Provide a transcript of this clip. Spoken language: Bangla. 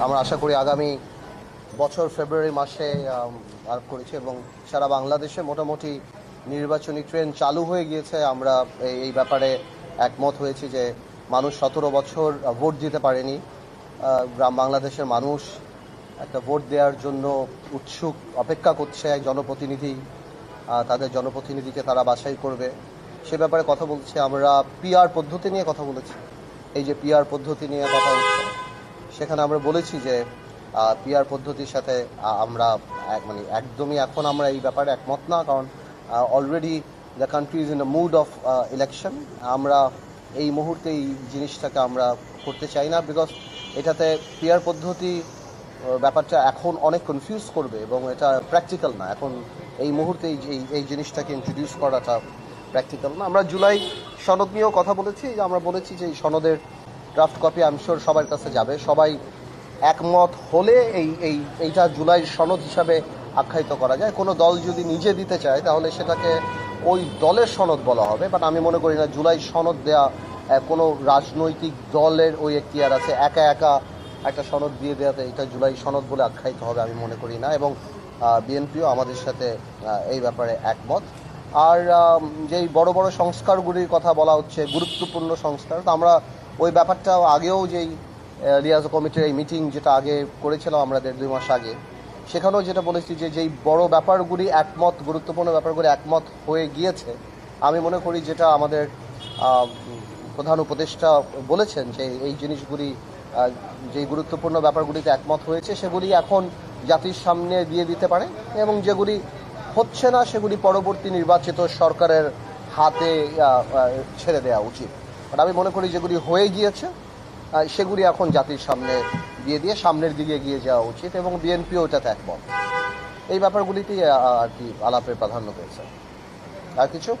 আমরা আশা করি আগামী বছর ফেব্রুয়ারি মাসে আরোপ করেছি এবং সারা বাংলাদেশে মোটামুটি নির্বাচনী ট্রেন চালু হয়ে গিয়েছে। আমরা এই- ব্যাপারে একমত হয়েছি যে মানুষ সতেরো বছর ভোট দিতে পারেনি। গ্রাম বাংলাদেশের মানুষ একটা ভোট দেওয়ার জন্য উৎসুক, অপেক্ষা করছে এক জনপ্রতিনিধি। তাদের জনপ্রতিনিধিকে তারা বাছাই করবে। সে ব্যাপারে কথা বলছে আমরা পিআর পদ্ধতি নিয়ে কথা বলেছি। এই যে পিআর পদ্ধতি নিয়ে কথা হচ্ছে সেখানে আমরা বলেছি যে পিআর পদ্ধতির সাথে আমরা মানে একদমই এখন আমরা এই ব্যাপারে একমত না, কারণ already the country is in the mood of election আমরা এই মুহূর্তে এই জিনিসটাকে আমরা করতে চাই না বিকজ এটাতে পিআর পদ্ধতি ব্যাপারটা এখন অনেক কনফিউজ করবে এবং এটা প্র্যাকটিক্যাল না। এখন এই মুহূর্তে এই, এই- জিনিসটাকে ইন্ট্রোডিউস করাটা প্র্যাকটিক্যাল না। আমরা জুলাই সনদ নিয়েও কথা বলেছি, আমরা বলেছি যে এই সনদের ড্রাফট কপি আমি শিওর সবার কাছে যাবে। সবাই একমত হলে এই এই, এইটা জুলাই সনদ হিসাবে আখ্যায়িত করা যায়। কোনো দল যদি নিজে দিতে চায়, তাহলে সেটাকে ওই দলের সনদ বলা হবে। বাট আমি মনে করি না, জুলাই সনদ দেয়া কোনো রাজনৈতিক দলের ওই এখতিয়ার আছে। একা একা একটা সনদ দিয়ে দেওয়াতে এটা জুলাই সনদ বলে আখ্যায়িত হবে আমি মনে করি না। এবং বিএনপিও আমাদের সাথে এই ব্যাপারে একমত। আর যেই বড় বড় সংস্কারগুলির কথা বলা হচ্ছে, গুরুত্বপূর্ণ সংস্কার, তো আমরা ওই ব্যাপারটা আগেও যেই রিয়াজ কমিটির এই মিটিং যেটা আগে করেছিলাম আমরা দেড় দুই মাস আগে, সেখানেও যেটা বলেছি যে যেই বড় ব্যাপারগুলি একমত, গুরুত্বপূর্ণ ব্যাপারগুলি একমত হয়ে গিয়েছে, আমি মনে করি যেটা আমাদের প্রধান উপদেষ্টা বলেছেন যে এই জিনিসগুলি যেই গুরুত্বপূর্ণ ব্যাপারগুলিতে একমত হয়েছে, সেগুলি এখন জাতির সামনে দিয়ে দিতে পারে এবং যেগুলি হচ্ছে না সেগুলি পরবর্তী নির্বাচিত সরকারের হাতে ছেড়ে দেওয়া উচিত। বাট আমি মনে করি যেগুলি হয়ে গিয়েছে সেগুলি এখন জাতির সামনে দিয়ে দিয়ে সামনের দিকে এগিয়ে যাওয়া উচিত এবং বিএনপিও এটাতে একমত। এই ব্যাপারগুলিতেই আর কি আলাপের প্রাধান্য পেয়েছে। আর কিছু?